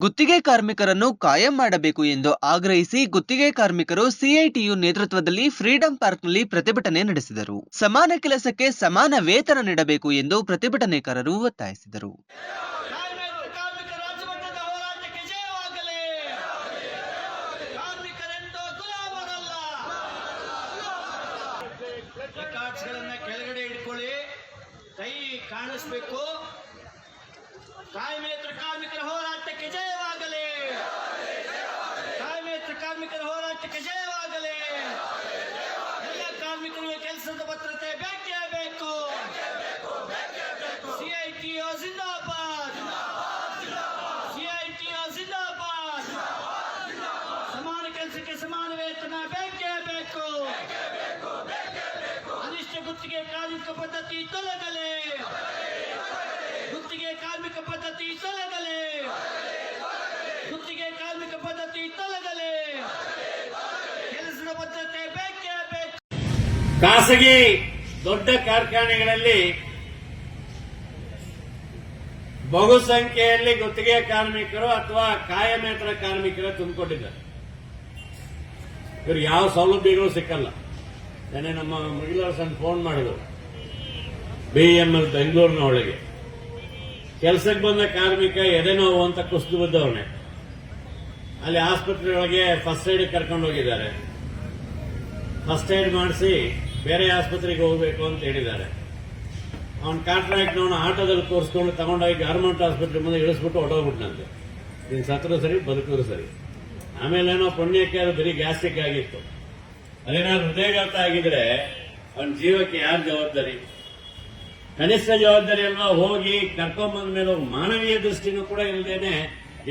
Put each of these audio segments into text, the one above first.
ಗುತ್ತಿಗೆ ಕಾರ್ಮಿಕರನ್ನು ಕಾಯಂ ಮಾಡಬೇಕು ಎಂದು ಆಗ್ರಹಿಸಿ ಗುತ್ತಿಗೆ ಕಾರ್ಮಿಕರು ಸಿಐಟಿಯು ನೇತೃತ್ವದಲ್ಲಿ ಫ್ರೀಡಂ ಪಾರ್ಕ್ನಲ್ಲಿ ಪ್ರತಿಭಟನೆ ನಡೆಸಿದರು. ಸಮಾನ ಕೆಲಸಕ್ಕೆ ಸಮಾನ ವೇತನ ನೀಡಬೇಕು ಎಂದು ಪ್ರತಿಭಟನೆಕಾರರು ಒತ್ತಾಯಿಸಿದರು. ಕಾಣಿಸ್ಬೇಕು. ಕಾರ್ಮಿಕರ ಜಯವಾಗಲಿ ಕಾಯಮೇತ್ರ ಕಾರ್ಮಿಕರ ಹೋರಾಟಕ್ಕೆ ಜಯವಾಗಲಿ ಎಲ್ಲ ಕಾರ್ಮಿಕರಿಗೆ ಕೆಲಸದ ಭದ್ರತೆ ಬೇಕೇ ಬೇಕು ಸಿಐಟಿಒ ಜಿಂದಾಬಾದ್ ಸಿಐಟಿಒ ಜಿಂದಾಬಾದ್ ಸಮಾನ ಕೆಲಸಕ್ಕೆ ಸಮಾನ ವೇತನ ಬೇಕೇ ಬೇಕು ಅನಿಷ್ಟ ಗುತ್ತಿಗೆ ಕಾರ್ಮಿಕ ಪದ್ಧತಿ ತೊಲಗಲಿ ಖಾಸಗಿ ದೊಡ್ಡ ಕಾರ್ಖಾನೆಗಳಲ್ಲಿ ಬಹುಸಂಖ್ಯೆಯಲ್ಲಿ ಗುತ್ತಿಗೆ ಕಾರ್ಮಿಕರು ಅಥವಾ ಕಾಯಮೇತರ ಕಾರ್ಮಿಕರು ತುಂಬಿಕೊಂಡಿದ್ದಾರೆ. ಇವರು ಯಾವ ಸೌಲಭ್ಯಗಳು ಸಿಕ್ಕಲ್ಲ. ನಾನೇ ನಮ್ಮ ಮುಗಿಲರಸನ್ ಫೋನ್ ಮಾಡಿದ್ರು. ಬಿಎಂಎಲ್ ಬೆಂಗಳೂರಿನ ಒಳಗೆ. ಕೆಲಸಕ್ಕೆ ಬಂದ ಕಾರ್ಮಿಕ ಎದೆ ನೋವು ಅಂತ ಕುಸಿದು ಬಿದ್ದವನೇ. ಅಲ್ಲಿ ಆಸ್ಪತ್ರೆ ಒಳಗೆ ಫಸ್ಟ್ ಏಡ್ ಕರ್ಕೊಂಡು ಹೋಗಿದ್ದಾರೆ. ಫಸ್ಟ್ ಏಡ್ ಮಾಡಿಸಿ ಬೇರೆ ಆಸ್ಪತ್ರೆಗೆ ಹೋಗಬೇಕು ಅಂತ ಹೇಳಿದ್ದಾರೆ. ಅವನ ಕಾಂಟ್ರಾಕ್ಟ್ ಅವನು ಆಟೋದಲ್ಲಿ ತೋರಿಸ್ಕೊಂಡು ತಗೊಂಡೋಗಿ ಗಾರ್ಮೆಂಟ್ ಆಸ್ಪತ್ರೆ ಮುಂದೆ ಇಳಿಸ್ಬಿಟ್ಟು ಹೊಡೋಗ್ಬಿಟ್ನಂತೆ ನೀನು ಸತ್ರು ಸರಿ ಬದುಕಿದ್ರು ಸರಿ. ಆಮೇಲೆ ಏನೋ ಪುಣ್ಯಕ್ಕೆ ಅದು ಬರೀ ಗ್ಯಾಸ್ಟಿಕ್ ಆಗಿತ್ತು. ಅದೇನಾದ್ರು ಹೃದಯಘಾತ ಆಗಿದ್ರೆ ಅವನ ಜೀವಕ್ಕೆ ಯಾರು ಜವಾಬ್ದಾರಿ? ಕನಿಷ್ಠ ಜವಾಬ್ದಾರಿ ಅಲ್ವಾ? ಹೋಗಿ ಕರ್ಕೊಂಬಂದ ಮೇಲೆ ಮಾನವೀಯ ದೃಷ್ಟಿನೂ ಕೂಡ ಇಲ್ಲದೇನೆ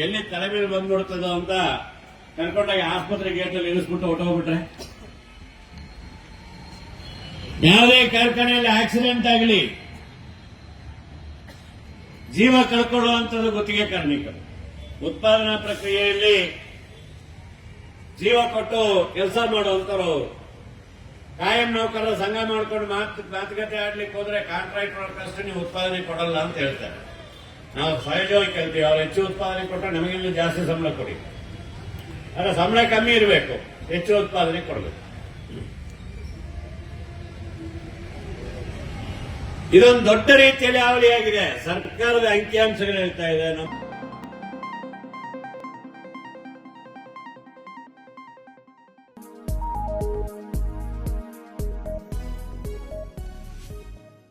ಎಲ್ಲಿ ತಲೆ ಮೇಲೆ ಬಂದ್ಬಿಡ್ತದೋ ಅಂತ ಕರ್ಕೊಂಡಾಗಿ ಆಸ್ಪತ್ರೆ ಗೇಟಲ್ಲಿ ಇಳಿಸ್ಬಿಟ್ಟು ಹೊಟ್ಟೋಗ್ಬಿಟ್ರೆ ಯಾವುದೇ ಕಾರ್ಖಾನೆಯಲ್ಲಿ ಆಕ್ಸಿಡೆಂಟ್ ಆಗಲಿ, ಜೀವ ಕಳ್ಕೊಳ್ಳುವಂಥದ್ದು ಗುತ್ತಿಗೆ ಕಾರ್ಮಿಕರು. ಉತ್ಪಾದನಾ ಪ್ರಕ್ರಿಯೆಯಲ್ಲಿ ಜೀವ ಕೊಟ್ಟು ಕೆಲಸ ಮಾಡುವಂತರು ಅವರು ಕಾಯಂ ನೌಕರರ ಸಂಘ ಮಾಡ್ಕೊಂಡು ಮಾತು, ಮಾತುಕತೆ ಆಡ್ಲಿಕ್ಕೆ ಹೋದ್ರೆ ಕಾಂಟ್ರಾಕ್ಟ್ ವರ್ಕರ್ಸ್ ನೀವು ಉತ್ಪಾದನೆ ಕೊಡಲ್ಲ ಅಂತ ಹೇಳ್ತಾರೆ. ನಾವು ಸಹಜವಾಗಿ ಕೇಳ್ತೀವಿ, ಅವ್ರು ಹೆಚ್ಚು ಉತ್ಪಾದನೆ ಕೊಟ್ಟರೆ ನಮಗಿಂತ ಜಾಸ್ತಿ ಸಂಬಳ ಕೊಡಿ. ಆದರೆ ಸಂಬಳ ಕಮ್ಮಿ ಇರಬೇಕು, ಹೆಚ್ಚು ಉತ್ಪಾದನೆ ಕೊಡಬೇಕು. ಇದೊಂದು ದೊಡ್ಡ ರೀತಿಯಲ್ಲಿ ಹಾವಳಿಯಾಗಿದೆ ಸರ್ಕಾರದ ಅಂಕಿಅಂಶಗಳು ಹೇಳ್ತಾ ಇದೆ.